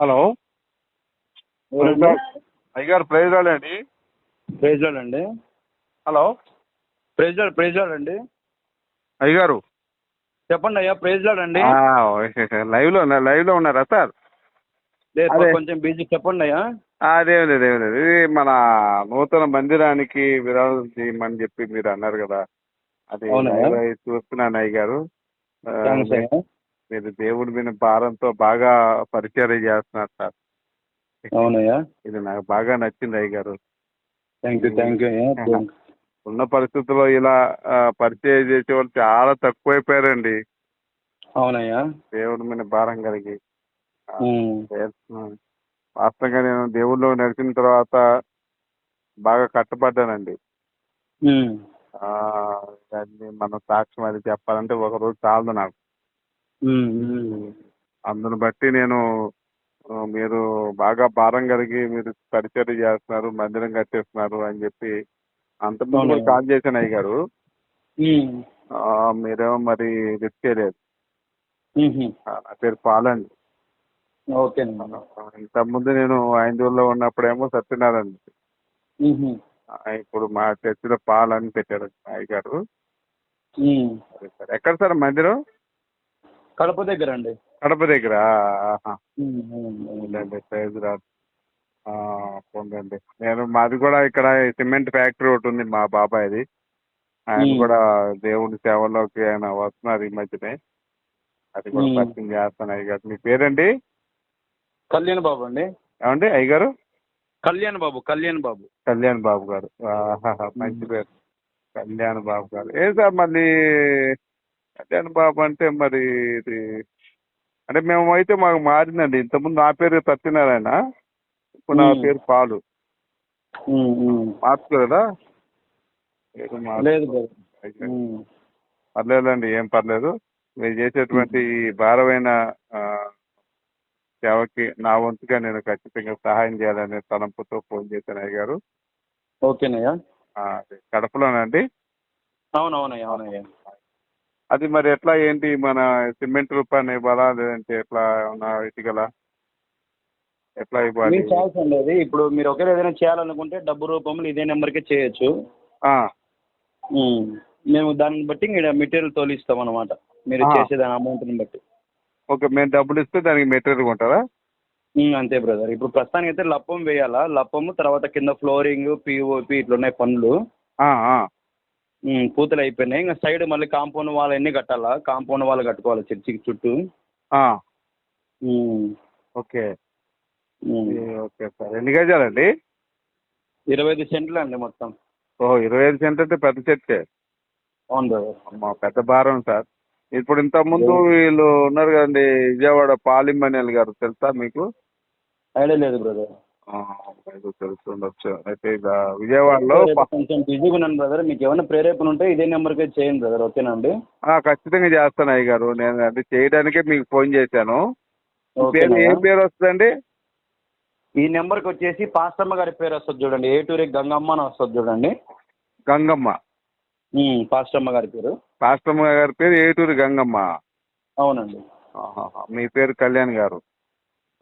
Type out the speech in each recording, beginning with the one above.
Hello. అయ్యగారు praise అండి. Praise అండి. హలో. ప్రైజ్ ప్రైజ్ అండి. అయ్యగారు చెప్పండి అయ్యా ప్రైజ్ అండి. లైవ్లో లైవ్లో ఉన్నారా సార్. కొంచెం బిజీ. చెప్పండి అయ్యా. అదేం లేదు ఏం లేదు ఇది మన నూతన మందిరానికి విరాళం చేయమని చెప్పి మీరు అన్నారు కదా. అది చూస్తున్నాను అయ్యా. మీరు దేవుడి మీద భారంతో బాగా పరిచయం చేస్తున్నారు సార్. అవునయ్యా. ఇది నాకు బాగా నచ్చింది అయ్యగారు. థ్యాంక్ యూ థ్యాంక్ యూ అయ్యా. ఉన్న పరిస్థితుల్లో ఇలా పరిచయం చేసే వాళ్ళు చాలా తక్కువైపోయారండి. అవునయ్యా. దేవుడి మీద భారం కలిగి. వాస్తవంగా నేను దేవుళ్ళు నడిచిన తర్వాత బాగా దాన్ని మన సాక్ష్యం అది చెప్పాలంటే ఒక రోజు చాలదు నాకు. అందును బట్టి నేను ఆ, మీరు బాగా భారం కలిగి మీరు పరిచయం చేస్తున్నారు మందిరం కట్టేస్తున్నారు అని చెప్పి కూడా అవునయ్య. కాల్ చేశాను అయ్య గారు ఉమ్. మీరేమో మరి లిఫ్ట్ చేయలేదు. ఆ, నా పేరు పాలండి. ఓకేనండి ఇంతకుముందు నేను ఐదుగురులో ఉన్నప్పుడేమో సత్యనారాయణ. ఆ, ఇప్పుడు మా చర్చిలో పాల్ అని పెట్టారు అయ్య గారు సార్. ఎక్కడ సార్ మందిరం? కడప దగ్గర అండి. కడప దగ్గర? ప్రైజ్ రాదు. పొందండి నేను మాది కూడా ఇక్కడ సిమెంట్ ఫ్యాక్టరీ ఒకటి ఉంది మా బాబాయ్ది. ఆయన. కూడా దేవుడి సేవలోకి ఆయన వస్తున్నారు ఈ మధ్యనే. అది కూడా. పరిచయం చేస్తాను అయ్యగారు. మీ పేరండి? కళ్యాణ్ బాబు అండి. ఏమండి అయ్యగారు? కళ్యాణ్ బాబు కళ్యాణ్ బాబు. కళ్యాణ్ బాబు గారు. మంచి. పేరు. కళ్యాణ్ బాబు గారు. ఏ సార్ మళ్ళీ కళ్యాణ్ బాబు అంటే మరి ఇది అంటే మేము అయితే మాకు మారిందండి. ఇంతకుముందు నా పేరు సత్యనారాయణ ఇప్పుడు నా. పేరు పాలు. మార్చుకోలేదా. పర్లేదండి ఏం పర్లేదు. మీరు చేసేటువంటి ఈ భారమైన సేవకి నా వంతుగా నేను ఖచ్చితంగా సహాయం చేయాలనే తలంపుతో ఫోన్ చేశాను అయ్య గారు. ఓకేనయ్యా. కడపలోనండి అవునవునయ్యా అవునయ్యా. అది మరి ఎట్లా ఏంటి? మన సిమెంట్ రూపాన్ని ఇవ్వాలా? లేదంటే ఎట్లా ఏమన్నా ఇటుకలా? ఎట్లా ఇవ్వాలి? మీకు ఛాయిస్ అండి అది. ఇప్పుడు మీరు ఒకవేళ ఏదైనా చేయాలనుకుంటే డబ్బు రూపంలో ఇదే నెంబర్కే చేయొచ్చు. మేము దాన్ని బట్టి ఇక్కడ మెటీరియల్ తోలిస్తాం అనమాట మీరు. చేసే దాని అమౌంట్ని బట్టి. ఓకే మేము డబ్బులు ఇస్తే దానికి మెటీరియల్ కొంటారా? అంతే బ్రదర్. ఇప్పుడు ప్రస్తుతానికి అయితే లప్పం వేయాలా? లప్పము తర్వాత కింద ఫ్లోరింగ్ పిఓపి ఇట్లా ఉన్నాయి పనులు. పూతలు అయిపోయినాయి. ఇంకా సైడ్ మళ్ళీ కాంపౌండ్ వాల్ అన్నీ కట్టాలా? కాంపౌండ్ వాల్ కట్టుకోవాలి చర్చికి చుట్టూ. ఓకే. Okay sir. ఎన్ని గజాలండి ఇరవై ఐదు సెంట్లు అండి మొత్తం. ఓహో ఇరవై ఐదు సెంట్ అంటే పెద్ద చర్చే. అవును అమ్మా పెద్ద భారం సార్. ఇప్పుడు ఇంత ముందు వీళ్ళు ఉన్నారు కదండి విజయవాడ పాలిమనేల్ గారు తెలుసా మీకు? ఐడియా లేదు బ్రదర్. తెలుసుండొచ్చు. అయితే ఇక విజయవాడలో కొంచెం బిజీగా ఉన్నాను బ్రదర్ మీకు ఏమైనా ప్రేరేపణ ఉంటే ఇదే నెంబర్కే చేయండి బ్రదర్ ఓకేనా అండి? ఖచ్చితంగా చేస్తాను అయ్య గారు. నేను అది చేయడానికే మీకు ఫోన్ చేశాను. మీ పేరు ఏం పేరు వస్తుందండి? ఈ నెంబర్కి వచ్చేసి పాస్టమ్మ గారి పేరు వస్తుంది చూడండి. ఏటూరి గంగమ్మ అని వస్తుంది చూడండి. గంగమ్మ. పాస్టమ్మ గారి పేరు. రాష్ట్రమ్మ గారి పేరు ఏటూరి గంగమ్మ. అవునండి. మీ పేరు కళ్యాణ్ గారు.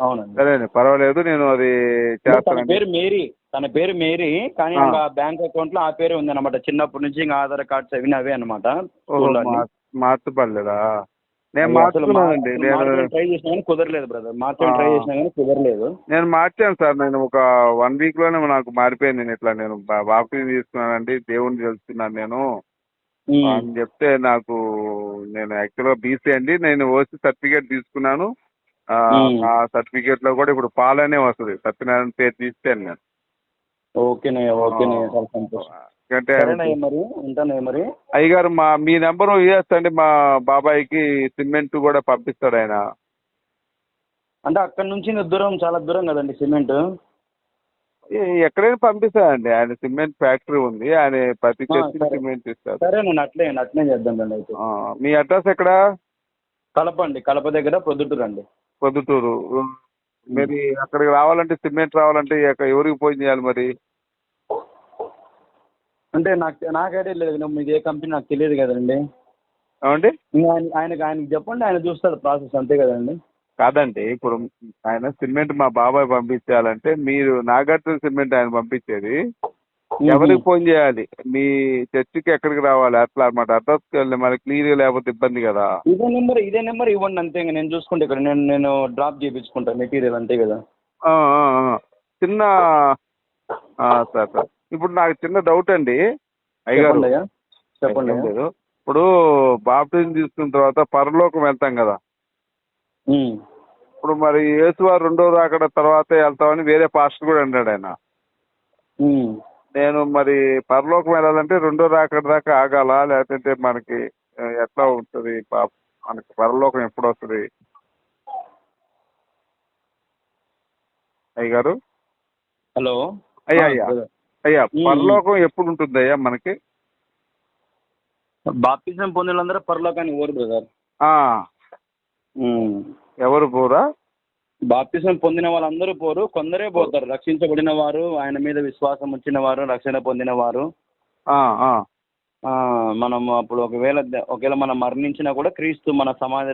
అవునండి. సరే పర్వాలేదు నేను అది తన చేస్తానండి. పేరు మేరీ తన పేరు మేరీ కానీ ఆ. ఇంకా బ్యాంక్ అకౌంట్లో ఆ పేరే ఉంది అనమాట చిన్నప్పటి నుంచి ఇంకా ఆధార్ కార్డ్స్ అవి అవే అనమాట ఓహో మా- మార్చబడలేదా? నేను మార్చుకున్నానండి నేను ట్రై చేసినా కానీ కుదరలేదు బ్రదర్ మార్చడం ట్రై ఆ. చేసినా కానీ కుదరలేదు. నేను మార్చాను సార్ నేను ఒక వన్ వీక్లోనే నాకు మారిపోయింది నేను ఇట్లా నేను బాప్టిజం తీసుకున్నానండి దేవుణ్ణి తెలుస్తున్నాను నేను. ఉమ్, అని చెప్తే నాకు నేను యాక్చువల్గా బీసీ అండి నేను ఓసీ సర్టిఫికేట్ తీసుకున్నాను. ఆ, సర్టిఫికేట్లో కూడా ఇప్పుడు పాలనే వస్తుంది. సత్యనారాయణ పేరు తీస్తాను నేను. ఓకేనయ్యా ఓకేనయ్యా చాలా సంతోషం. ఎందుకంటే సరేనయ్యా మరి ఉంటానయ్యా మరి. అయ్యగారు మా మీ నెంబరు ఇవ్వచ్చండి మా బాబాయ్కి సిమెంట్ కూడా పంపిస్తాడు ఆయన. అంటే అక్కడ నుంచి దూరం చాలా దూరం కదండి సిమెంట్? ఎక్కడైనా పంపిస్తాడండి. ఆయన సిమెంట్ ఫ్యాక్టరీ ఉంది. ఆయన ప్రతి చర్చి సరే. సిమెంట్ ఇస్తాడు. సరే నేను అట్లే అట్లే చేద్దాం అయితే. మీ అడ్రస్ ఎక్కడ? కలప అండి కలప దగ్గర ప్రొద్దుటూరు అండి. పొద్దుటూరు. మరి అక్కడికి రావాలంటే సిమెంట్ రావాలంటే ఎవరికి ఫోన్ చేయాలి మరి? అంటే నాకు నాకు ఐడియా లేదు కదా, మీది ఏ కంపెనీ నాకు తెలియదు కదండి. ఏమండి? ఆయన ఆయనకి ఆయనకి చెప్పండి. ఆయన చూస్తాడు ప్రాసెస్ అంతే కదండి. కాదండి. ఇప్పుడు ఆయన సిమెంట్ మా బాబాయ్ పంపించాలంటే మీరు నాగార్జున సిమెంట్ ఆయన పంపించేది. ఎవరికి ఫోన్ చేయాలి? మీ చర్చికి ఎక్కడికి రావాలి? అట్లా అనమాట అడ్రస్కి వెళ్ళి మరి క్లియర్ లేకపోతే ఇబ్బంది కదా? ఇదే నెంబర్ ఇదే నెంబర్ ఇవ్వండి అంతే ఇంకా. నేను చూసుకుంటే ఇక్కడ నేను నేను డ్రాప్ చేయించుకుంటాను మెటీరియల్ అంతే కదా? ఆ, ఆ, ఆ. చిన్న ఆ, సార్ సార్. ఇప్పుడు నాకు చిన్న డౌట్ అండి. అయ్యగారు. చెప్పండి అయ్యా చెప్పండి ఏం అయ్యా. లేదు. ఇప్పుడు బాప్టిజం తీసుకున్న తర్వాత పరలోకం వెళ్తాం కదా? ఉమ్. ఇప్పుడు మరి యేసువారు రెండో రాకడ తర్వాతే వెళ్తామని వేరే పాస్టర్ కూడా అన్నాడు ఆయన. ఉమ్. నేను మరి పరలోకం వెళ్ళాలంటే రెండో రాకడ దాకా ఆగాల? లేకపోతే మనకి ఎట్లా ఉంటుంది? పా- మనకి పరలోకం ఎప్పుడు వస్తుంది? అయ్య గారు? హలో. అయ్యా అయ్యా. అయ్యా. పరలోకం ఎప్పుడు ఉంటుంది అయ్యా మనకి? బాప్తిజం పొందిన వాళ్ళందరూ పరలోకానికి ఓరు బ్రదర్. ఆ. ఎవరు పోరా? బాప్తిజం పొందిన వాళ్ళందరూ పోరు కొందరే పోతారు. రక్షించబడిన వారు ఆయన మీద విశ్వాసం వచ్చిన వారు రక్షణ పొందిన వారు. మనం అప్పుడు ఒకవేళ ఒకవేళ మనం మరణించినా కూడా క్రీస్తు మన సమాధి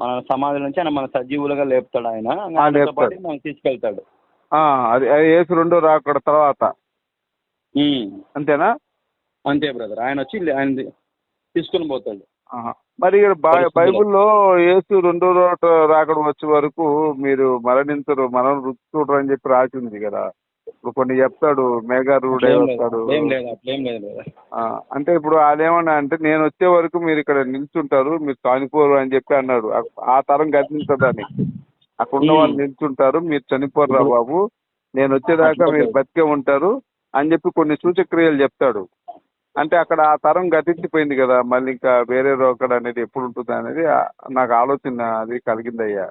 మన సమాధి నుంచి ఆయన మన సజీవులుగా లేపుతాడు ఆయన. మనం తీసుకెళ్తాడు. అది యేసు రెండో రాకడ తర్వాత. అంతేనా? అంతే బ్రదర్. ఆయన వచ్చి ఆయన తీసుకుని పోతాడు. మరి ఇక్కడ. బైబిల్లో యేసు రెండో రోట రాకడ వచ్చే వరకు మీరు మరణించరు మనం రుచి చూడరు అని చెప్పి రాసి ఉంది కదా. ఇప్పుడు కొన్ని చెప్తాడు అట్లేం లేదు వస్తాడు. అంటే ఇప్పుడు అదేమన్నా అంటే నేను వచ్చే వరకు మీరు ఇక్కడ నిల్చుంటారు మీరు చనిపోరు అని చెప్పి అన్నాడు. ఆ- తరం గతించదని అక్కడ ఉన్న వాళ్ళు నిల్చుంటారు మీరు చనిపోరురా బాబు. నేను వచ్చేదాకా మీరు బతికే ఉంటారు అని చెప్పి కొన్ని సూచక్రియలు చెప్తాడు. అంటే అక్కడ ఆ తరం గతించిపోయింది కదా మళ్ళీ ఇంకా వేరే రోకడ అనేది ఎప్పుడు ఉంటుంది అనేది నాకు ఆలోచన అది కలిగిందయ్యా.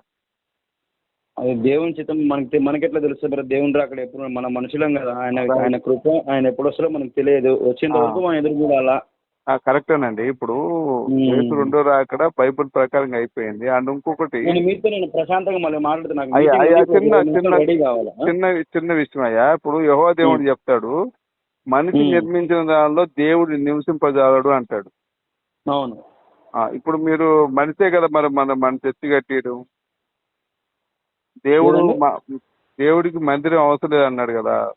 అది దేవుని చిత్తం మనకి మనకెట్లా తెలుస్తుంది బ్రదర్? దేవుని రాకడ ఎప్పుడు మన మనుషులం కదా ఆయన ఆయన కృప ఆయన ఎప్పుడు వస్తారో మనకు తెలియదు. వచ్చేంత ఆ. వరకు మనం ఎదురు చూడాలా? కరెక్టేనండి. ఇప్పుడు రెండో రాకడ బైబిల్ ప్రకారంగా అయిపోయింది. అండ్ ఇంకొకటి చిన్న- చిన్న చిన్న విషయం అయ్యా ఇప్పుడు యహో దేవుడు చెప్తాడు మనిషి. నిర్మించిన దానిలో దేవుడు నివసింపజాలడు అంటాడు. అవును. ఆ, ఇప్పుడు మీరు మనిషే కదా మరి మన మన చర్చి కట్టిరు దేవుడు దేవుడికి మందిరం అవసరం లేదు అన్నాడు కదా.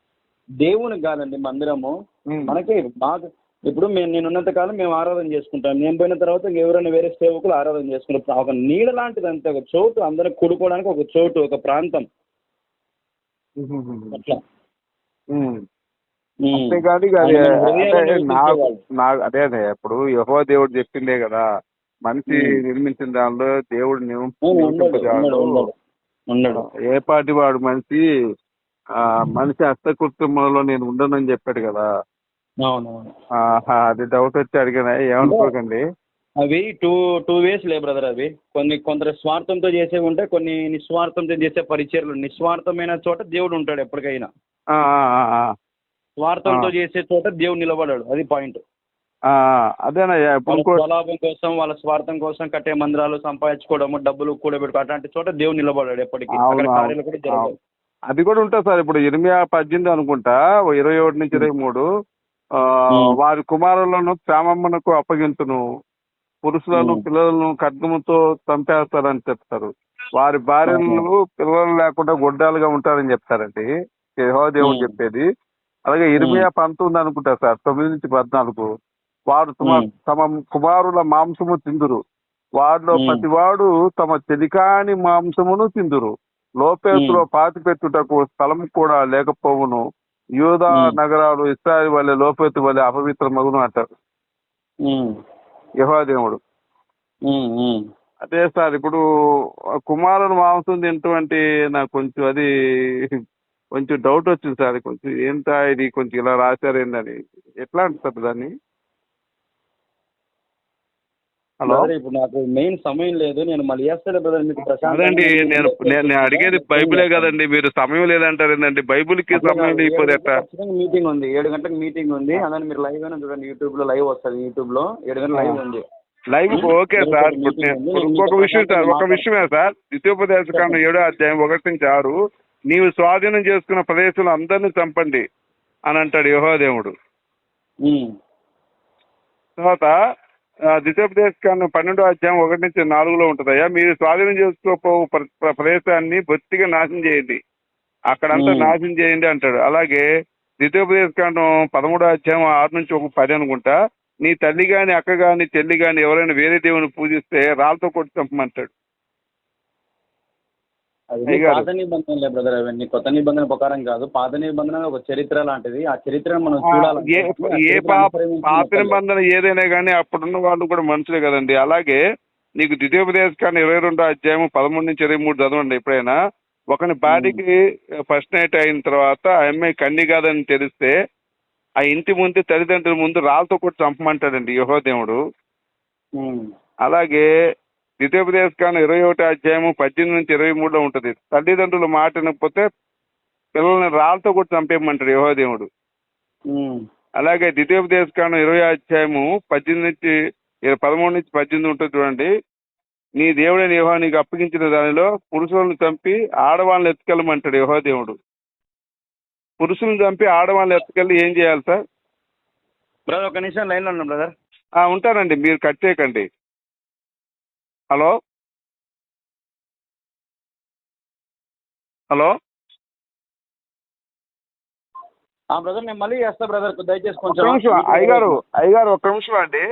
దేవునికి కాదండి మందిరము. మనకి మాకు ఇప్పుడు మేము నేను ఉన్నంత కాలం మేము ఆరాధన చేసుకుంటాం. నేను పోయిన తర్వాత ఎవరైనా వేరే సేవకులు ఆరాధన చేసుకుంటారు. ఒక నీడ లాంటిది అంతే ఒక చోటు అందరికి కూడుకోవడానికి ఒక చోటు ఒక ప్రాంతం. అట్లా. అంతేకాదు అది అదే అదే ఇప్పుడు యహో దేవుడు చెప్పిందే కదా మనిషి. నిర్మించిన దానిలో దేవుడు ఏ పాటి వాడు మనిషి ఆ మనిషి హస్తకృత్యములలో నేను ఉండనని చెప్పాడు కదా. అది డౌట్ వచ్చి అడిగాను? ఏమనుకోకండి. అవి టూ టూ వేస్ లే బ్రదర్ అవి. కొన్ని కొందరు స్వార్థంతో చేసేవి ఉంటాయి కొన్ని నిస్వార్థంతో చేసే పరిచయలు నిస్వార్థమైన చోట దేవుడు ఉంటాడు ఎప్పటికైనా. స్వార్థంతో. చేసే చోట దేవుడు నిలబడాడు అది పాయింట్ ఆ, అదేనయ్యా ఇప్పుడు స్వలాభం కోసం వాళ్ళ స్వార్థం కోసం కట్టే మందిరాలు సంపాదించుకోవడము డబ్బులు కూడబెట్టుకో అట్లాంటి చోట దేవుడు నిలబడాడు ఎప్పటికీ. కార్యాలు కూడా అది కూడా ఉంటుంది సార్ ఇప్పుడు ఇరవై పద్దెనిమిది అనుకుంటా ఇరవై ఒకటి నుంచి ఇరవై మూడు. వారి కుమారులను క్షేమమ్మనకు అప్పగించును పురుషులను. పిల్లలను ఖడ్గముతో చంపేస్తారని చెప్తారు వారి భార్యలు పిల్లలు లేకుండా గొడ్డాలుగా ఉంటారని చెప్తారండి యెహోవా దేవుడు. చెప్పేది అలాగే ఇరవై పంతొమ్మిది అనుకుంటా సార్ తొమ్మిది నుంచి పద్నాలుగు వారు తమ. తమ కుమారుల మాంసము తిందురు వారిలో. ప్రతివాడు తమ చెలికాని మాంసమును తిందురు లోపేతులో పాతి పెట్టుటకు స్థలం కూడా లేకపోవును యూదా. నగరాలు ఇస్రాయల్ వల్లే లోపేతు వల్లే అపవిత్ర మగును అంటారు ఉమ్. యెహోవా దేవుడు ఉమ్, ఉమ్. అదే సార్ ఇప్పుడు ఆ కుమారుడు మాంసం తింటువంటి నాకు కొంచెం అది కొంచెం డౌట్ వచ్చింది సార్. కొంచెం ఏంటా ఇది? కొంచెం ఇలా రాశారు ఏందని. ఎట్లా అంటారు దాన్ని? హలో? ఇప్పుడు నాకు మెయిన్ సమయం లేదు. నేను మళ్ళీ చేస్తాను బ్రదర్ మీకు అదండి నేను అడిగేది బైబిలే కదండి. మీరు సమయం లేదంటారు ఏంటండి బైబిల్కి సమయం లేకపోతే మీటింగ్ ఉంది. ఏడు గంటలకు మీటింగ్ ఉంది. అందులో మీరు లైవ్ అయినా చూడండి. యూట్యూబ్లో లైవ్ వస్తుంది. యూట్యూబ్లో ఏడు గంటల లైవ్ ఉంది. Live okay. సార్. ఇంకొక విషయం సార్ ఒక. విషయమే సార్. ద్వితీయోపదేశ కాండం ఏడో అధ్యాయం ఒకటి నుంచి ఆరు. నీవు స్వాధీనం చేసుకున్న ప్రదేశంలో అందరినీ చంపండి అని అంటాడు యెహోవా దేవుడు. ఉమ్. తర్వాత దిశోపదేశ కాండం పన్నెండో అధ్యాయం ఒకటి నుంచి నాలుగులో ఉంటుందయ్యా మీరు స్వాధీనం చేసుకోపో ప్ర- ప్ర- ప్రదేశాన్ని బొత్తిగా నాశనం చేయండి. అక్కడంతా. నాశనం చేయండి అంటాడు. అలాగే ద్వితీయోపదేశ కాండం పదమూడో అధ్యాయం ఆరు నుంచి ఒక పది అనుకుంటా నీ తల్లి గాని అక్క గాని చెల్లి గాని ఎవరైనా వేరే దేవుని పూజిస్తే రాళ్ళతో కొట్టి చంపమంటాడు. అది. పాత నిబంధనలే బ్రదర్ అవన్నీ కొత్త నిబంధన ప్రకారం కాదు. పాత నిబంధన ఒక చరిత్ర లాంటిది. ఆ చరిత్రను మనం చూడాలి ఏ పాత నిబంధన ఏదైనా కానీ అప్పుడున్న వాళ్ళు కూడా మనుషులే కదండి. అలాగే నీకు ద్వితీయోపదేశ కానీ ఇరవై రెండో అధ్యాయం పదమూడు నుంచి ఇరవై మూడు చదవండి ఎప్పుడైనా. ఒకని భార్యకి ఫస్ట్ నైట్ అయిన తర్వాత ఆ అమ్మాయి కన్ని కాదని తెలిస్తే ఆ ఇంటి ముందు తల్లిదండ్రుల ముందు రాళ్ళతో కూడా చంపమంటాడండి యహోదేవుడు అలాగే ద్వితీయోపదేశ కాలం ఇరవై ఒకటి అధ్యాయము పద్దెనిమిది నుంచి ఇరవై మూడులో ఉంటుంది. తల్లిదండ్రుల మాట వినకపోతే పిల్లల్ని రాళ్ళతో కూడా చంపేయమంటాడు యహోదేవుడు అలాగే ద్వితీయోపదేశ కాండం ఇరవై అధ్యాయము పద్దెనిమిది నుంచి ఇరవై- పదమూడు నుంచి పద్దెనిమిది ఉంటుంది చూడండి. నీ దేవుడైన యెహోవా నీకు అప్పగించిన దానిలో పురుషులను చంపి ఆడవాళ్ళని ఎత్తుకెళ్ళమంటాడు యెహోవా దేవుడు. పురుషులను చంపి ఆడవాళ్ళని ఎత్తుకెళ్ళి ఏం చేయాలి సార్? బ్రదర్ ఒక నిమిషం లైన్లో ఉన్నాం బ్రదర్. ఆ, ఉంటానండి. మీరు కట్ చేయకండి. హలో? హలో? బ్రదర్ నేను మళ్ళీ చేస్తా బ్రదర్ దయచేసి నిమిషం అయ్యగారు అయ్యగారు ఒక్క నిమిషం అండి.